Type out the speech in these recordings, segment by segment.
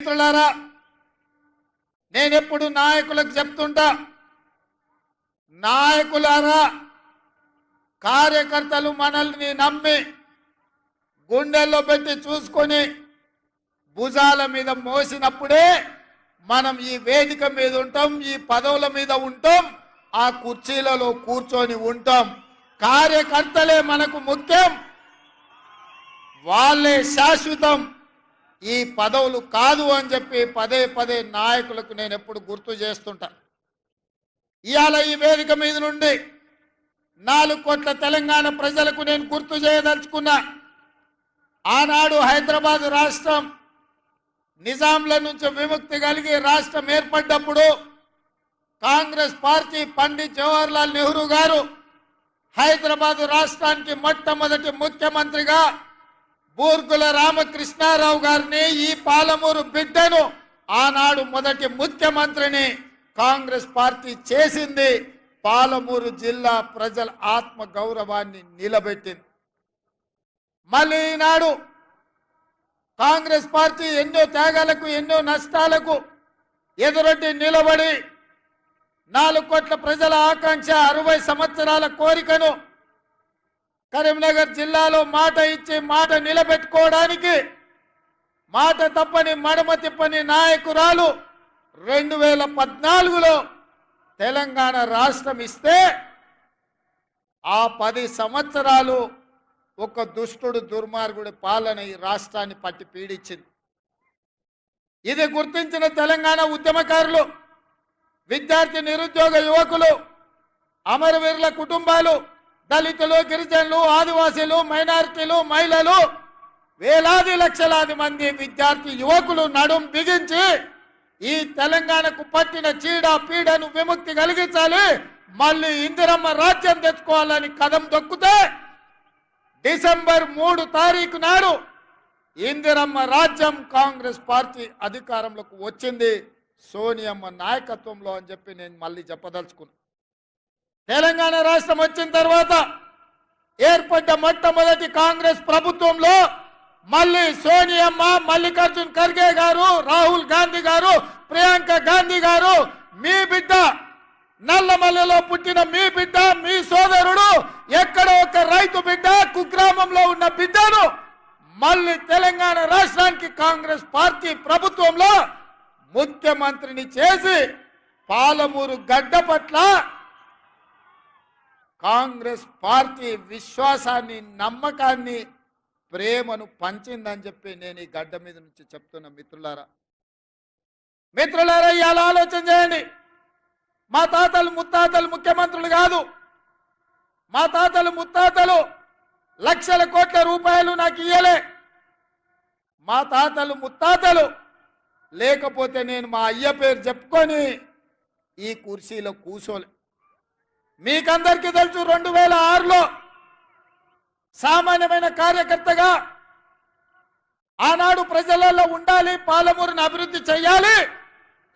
మిత్రులారా నేనెప్పుడు నాయకులకు చెప్తుంటా నాయకులారా కార్యకర్తలు మనల్ని నమ్మి గుండెల్లో పెట్టి చూసుకొని భుజాల మీద మోసినప్పుడే మనం ఈ వేదిక మీద ఉంటాం ఈ పదవుల మీద ఉంటాం ఆ కుర్చీలలో కూర్చొని ఉంటాం. కార్యకర్తలే మనకు ముఖ్యం వాళ్ళే శాశ్వతం. ఈ పదవులు కాదు అని చెప్పి పదే పదే నాయకులకు నేను ఎప్పుడు గుర్తు చేస్తుంటా. ఇవాళ ఈ వేదిక మీద నుండి నాలుగు కోట్ల తెలంగాణ ప్రజలకు నేను గుర్తు చేయదలుచుకున్నా. ఆనాడు హైదరాబాద్ రాష్ట్రం నిజాంల నుంచి విముక్తి కలిగి రాష్ట్రం ఏర్పడ్డప్పుడు కాంగ్రెస్ పార్టీ పండిత్ జవహర్లాల్ నెహ్రూ గారు హైదరాబాద్ రాష్ట్రానికి మొట్టమొదటి ముఖ్యమంత్రిగా బూర్గుల రామకృష్ణారావు గారిని ఈ పాలమూరు బిడ్డను ఆనాడు మొదటి ముఖ్యమంత్రిని కాంగ్రెస్ పార్టీ చేసింది. పాలమూరు జిల్లా ప్రజల ఆత్మ గౌరవాన్ని నిలబెట్టింది. మళ్ళీ ఈనాడు కాంగ్రెస్ పార్టీ ఎన్నో త్యాగాలకు ఎన్నో నష్టాలకు ఎదురొడ్డి నిలబడి నాలుగు కోట్ల ప్రజల ఆకాంక్ష అరవై సంవత్సరాల కోరికను కరీంనగర్ జిల్లాలో మాట ఇచ్చి మాట నిలబెట్టుకోవడానికి మాట తప్పని మడమ తిప్పని నాయకురాలు రెండు వేల పద్నాలుగులో తెలంగాణ రాష్ట్రం ఇస్తే ఆ పది సంవత్సరాలు ఒక దుష్టుడు దుర్మార్గుడి పాలన ఈ రాష్ట్రాన్ని పట్టి పీడించింది. ఇది గుర్తించిన తెలంగాణ ఉద్యమకారులు విద్యార్థి నిరుద్యోగ యువకులు అమరవీరుల కుటుంబాలు దళితులు గిరిజనులు ఆదివాసీలు మైనారిటీలు మహిళలు వేలాది లక్షలాది మంది విద్యార్థి యువకులు నడుం బిగించి ఈ తెలంగాణకు పట్టిన చీడ పీడను విముక్తి కలిగించాలి. మళ్ళీ ఇందిరమ్మ రాజ్యం తెచ్చుకోవాలని కథం దొక్కితే డిసెంబర్ మూడు తారీఖు నాడు ఇందిరమ్మ రాజ్యం కాంగ్రెస్ పార్టీ అధికారంలోకి వచ్చింది. సోనియమ్మ నాయకత్వంలో అని చెప్పి నేను మళ్ళీ చెప్పదలుచుకున్నాను తెలంగాణ రాష్ట్రం వచ్చిన తర్వాత ఏర్పడ్డ మొట్టమొదటి కాంగ్రెస్ ప్రభుత్వంలో మళ్ళీ సోనియమ్మ మల్లికార్జున్ ఖర్గే గారు రాహుల్ గాంధీ గారు ప్రియాంక గాంధీ గారు మీ బిడ్డ నల్లమల్లలో పుట్టిన మీ బిడ్డ మీ సోదరుడు ఎక్కడ ఒక రైతు బిడ్డ కుగ్రామంలో ఉన్న బిడ్డను మళ్ళీ తెలంగాణ రాష్ట్రానికి కాంగ్రెస్ పార్టీ ప్రభుత్వంలో ముఖ్యమంత్రిని చేసి పాలమూరు గడ్డ పట్ల కాంగ్రెస్ పార్టీ విశ్వాసాన్ని నమ్మకాన్ని ప్రేమను పంచిందని చెప్పి నేను ఈ గడ్డ మీద నుంచి చెప్తున్నా మిత్రులారా. మిత్రులారా ఎలా ఆలోచన చేయండి. మా తాతలు ముత్తాతలు ముఖ్యమంత్రులు కాదు. మా తాతలు ముత్తాతలు లక్షల కోట్ల రూపాయలు నాకు ఇయ్యలే. మా తాతలు ముత్తాతలు లేకపోతే నేను మా అయ్య పేరు చెప్పుకొని ఈ కుర్చీలో కూర్చోలే మీకందరికీ తెలుసు రెండు వేల ఆరులో సామాన్యమైన కార్యకర్తగా ఆనాడు ప్రజలలో ఉండాలి పాలమూరుని అభివృద్ధి చేయాలి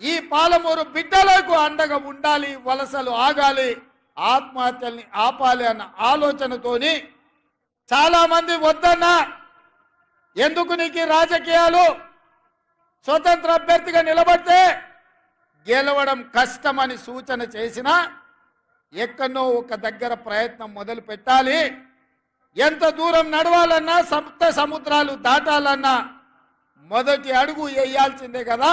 ఈ పాలమూరు బిడ్డలకు అండగా ఉండాలి వలసలు ఆగాలి ఆత్మహత్యల్ని ఆపాలి అన్న ఆలోచనతోని చాలామంది వద్దన్నా ఎందుకు నీకు రాజకీయాలు? స్వతంత్ర అభ్యర్థిగా నిలబడితే గెలవడం కష్టమని సూచన చేసినా ఎక్కడో ఒక దగ్గర ప్రయత్నం మొదలు పెట్టాలి. ఎంత దూరం నడవాలన్నా సప్త సముద్రాలు దాటాలన్నా మొదటి అడుగు వేయాల్సిందే కదా.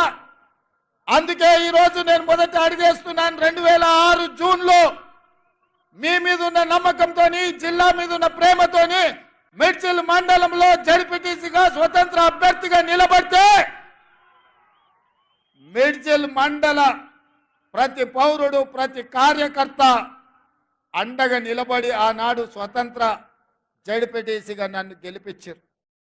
అందుకే ఈరోజు నేను మొదటి అడిగేస్తున్నాను రెండు వేల ఆరు జూన్లో. మీ మీద ఉన్న నమ్మకంతో జిల్లా మీద ఉన్న ప్రేమతోని మిర్చిల్ మండలంలో జడ్పీటీసీగా స్వతంత్ర అభ్యర్థిగా నిలబడితే మిర్చిల్ మండల ప్రతి పౌరుడు ప్రతి కార్యకర్త అండగా నిలబడి ఆనాడు స్వతంత్ర జడ్పీటీసీగా నన్ను గెలిపించారు.